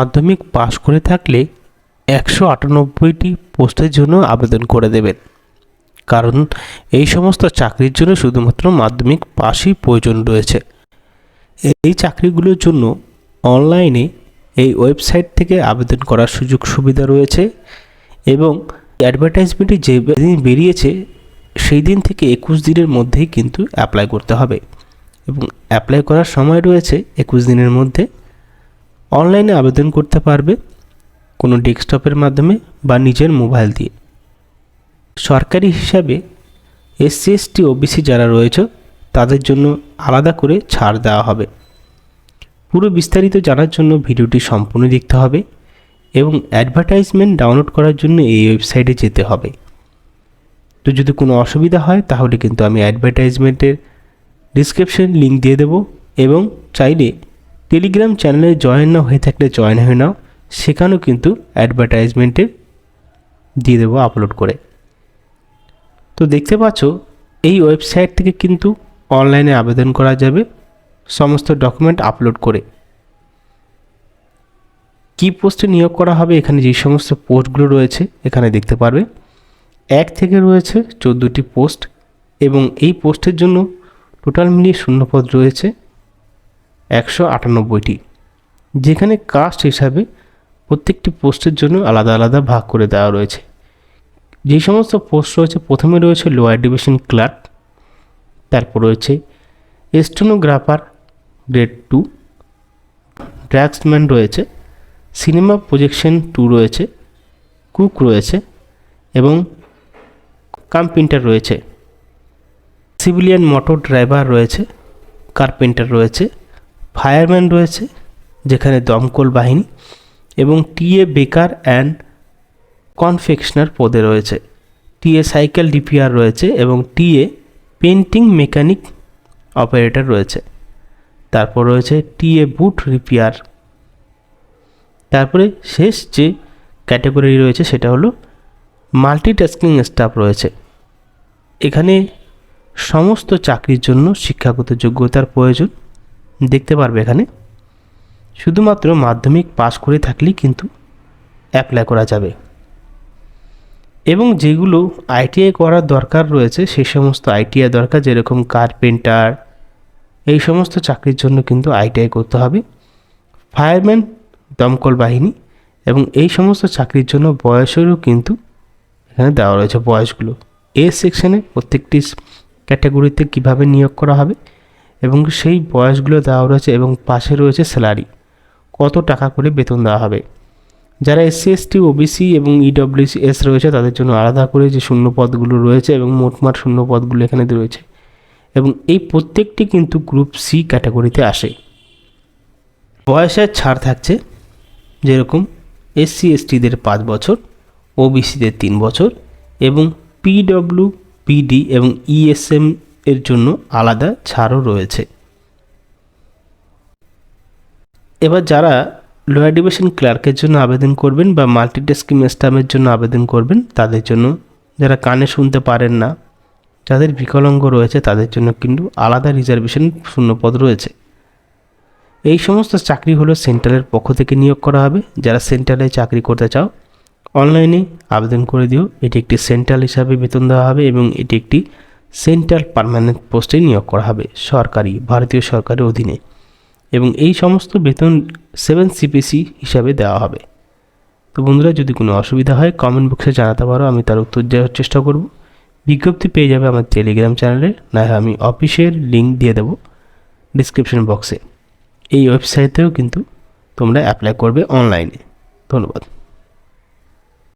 মাধ্যমিক পাশ করে থাকলে একশো আটানব্বইটি পোস্টের জন্য আবেদন করে দেবেন। কারণ এই সমস্ত চাকরির জন্য শুধুমাত্র মাধ্যমিক পাশই প্রয়োজন রয়েছে। এই চাকরিগুলোর জন্য অনলাইনে এই ওয়েবসাইট থেকে আবেদন করার সুযোগ সুবিধা রয়েছে এবং অ্যাডভার্টাইজমেন্টে যে দিন বেরিয়েছে, সেই দিন থেকে একুশ দিনের মধ্যেই কিন্তু অ্যাপ্লাই করতে হবে। এবং অ্যাপ্লাই করার সময় রয়েছে একুশ দিনের মধ্যে। অনলাইনে আবেদন করতে পারবে কোনো ডেস্কটপের মাধ্যমে বা নিজের মোবাইল দিয়ে। সরকারি হিসাবে এসসি, এসটি, ওবিসি যারা রয়েছে, তাদের জন্য আলাদা করে ছাড় দেওয়া হবে। পুরো বিস্তারিত জানার জন্য ভিডিওটি সম্পূর্ণ দেখতে হবে এবং অ্যাডভার্টাইজমেন্ট ডাউনলোড করার জন্য এই ওয়েবসাইটে যেতে হবে। তো যদি কোনো অসুবিধা হয়, তাহলে কিন্তু আমি অ্যাডভার্টাইজমেন্টের ডিসক্রিপশন লিঙ্ক দিয়ে দেবো এবং চাইলে টেলিগ্রাম চ্যানেলে জয়েন না হয়ে থাকলে জয়েন হয়ে নাও সেখানেও কিন্তু অ্যাডভার্টাইজমেন্টে দিয়ে দেবো আপলোড করে। তো দেখতে পাচ্ছ, এই ওয়েবসাইট থেকে কিন্তু অনলাইনে আবেদন করা যাবে, সমস্ত ডকুমেন্ট আপলোড করে। কি পোস্টে নিয়োগ করা হবে, এখানে যে সমস্ত পোস্টগুলো রয়েছে, এখানে দেখতে পারবে। এক থেকে রয়েছে চোদ্দোটি পোস্ট এবং এই পোস্টের জন্য টোটাল মিলিয়ে শূন্যপদ রয়েছে। একশো আটানব্বইটি, যেখানে কাস্ট হিসাবে প্রত্যেকটি পোস্টের জন্য আলাদা আলাদা ভাগ করে দেওয়া রয়েছে। যে সমস্ত পোস্ট রয়েছে, প্রথমে রয়েছে লোয়ার ডিভিশন ক্লার্ক, তারপর রয়েছে স্টেনোগ্রাফার গ্রেড টু, ড্রাগসম্যান রয়েছে, সিনেমা প্রজেকশন টু রয়েছে, কুক রয়েছে এবং কাম্পিন্টার রয়েছে। সিভিলিয়ান মোটর ড্রাইভার রয়েছে, কার্পেন্টার রয়েছে ফায়ারম্যান রয়েছে, যেখানে দমকল বাহিনী এবং টিএ বেকার অ্যান্ড কনফেকশনার পদে রয়েছে। টিএ সাইকেল ডিপিআর রয়েছে এবং টিএ পেন্টিং মেকানিক অপারেটর রয়েছে। তারপর রয়েছে টিএ বুট রিপেয়ার। তারপরে শেষ যে ক্যাটাগরি রয়েছে সেটা হলো মাল্টিটাস্কিং স্টাফ রয়েছে। এখানে সমস্ত চাকরির জন্য শিক্ষাগত যোগ্যতার প্রয়োজন। দেখতে পারবে এখানে। শুধুমাত্র মাধ্যমিক পাশ করে থাকলেই কিন্তু অ্যাপ্লাই করা যাবে। এবং যেগুলো আইটিআই করার দরকার রয়েছে সেই সমস্ত আইটিআই দরকার, যেরকম কার্পেন্টার এই সমস্ত চাকরির জন্য কিন্তু আইটিআই করতে হবে। ফায়ারম্যান দমকল বাহিনী এবং এই সমস্ত চাকরির জন্য বয়সেরও কিন্তু এখানে দেওয়া রয়েছে বয়সগুলো। এ সেকশনে প্রত্যেকটি ক্যাটাগরিতে কীভাবে নিয়োগ করা হবে এবং সেই বয়সগুলো দেওয়া রয়েছে এবং পাশে রয়েছে স্যালারি। কত টাকা করে বেতন দেওয়া হবে? যারা এসসি এসটি ওবিসি এবং ইডব্লিউসি এস রয়েছে, তাদের জন্য আলাদা করে যে শূন্য পদগুলো রয়েছে এবং মোটমাট শূন্য পদগুলো এখানে রয়েছে। এবং এই প্রত্যেকটি কিন্তু গ্রুপ সি ক্যাটাগরিতে আসে। বয়সের ছাড় থাকছে যেরকম এসসি এসটিদের পাঁচ বছর ওবিসিদের তিন বছর এবং পিডব্লিউ পিডি এবং ইএসএম এর জন্য আলাদা ছাড়ও রয়েছে। এবার যারা লোয়ার ডিভিশন ক্লার্কের জন্য আবেদন করবেন বা মাল্টিটাস্কিং স্টামের জন্য আবেদন করবেন, তাদের জন্য যারা কানে শুনতে পারেন না, যাদের বিকলাঙ্গ রয়েছে, তাদের জন্য কিন্তু আলাদা রিজার্ভেশন শূন্যপদ রয়েছে। এই সমস্ত চাকরি হলো সেন্ট্রালের পক্ষ থেকে নিয়োগ করা হবে। যারা সেন্ট্রালে চাকরি করতে চাও অনলাইনে আবেদন করে দিও। এটি একটি সেন্ট্রাল হিসাবে বেতন দেওয়া হবে এবং এটি একটি সেন্ট্রাল পারমানেন্ট পোস্টে নিয়োগ করা হবে সরকারি, ভারতীয় সরকারের অধীনে এবং এই সমস্ত বেতন সেভেন সিপিসি হিসাবে দেওয়া হবে। তো বন্ধুরা, যদি কোনো অসুবিধা হয় কমেন্ট বক্সে জানাতে পারো, আমি তার উত্তর দেওয়ার চেষ্টা করব। বিজ্ঞপ্তি পেয়ে যাবে আমার টেলিগ্রাম চ্যানেলে না আমি অফিসের লিঙ্ক দিয়ে দেবো ডিসক্রিপশন বক্সে এই ওয়েবসাইটেও কিন্তু তোমরা অ্যাপ্লাই করবে অনলাইনে ধন্যবাদ।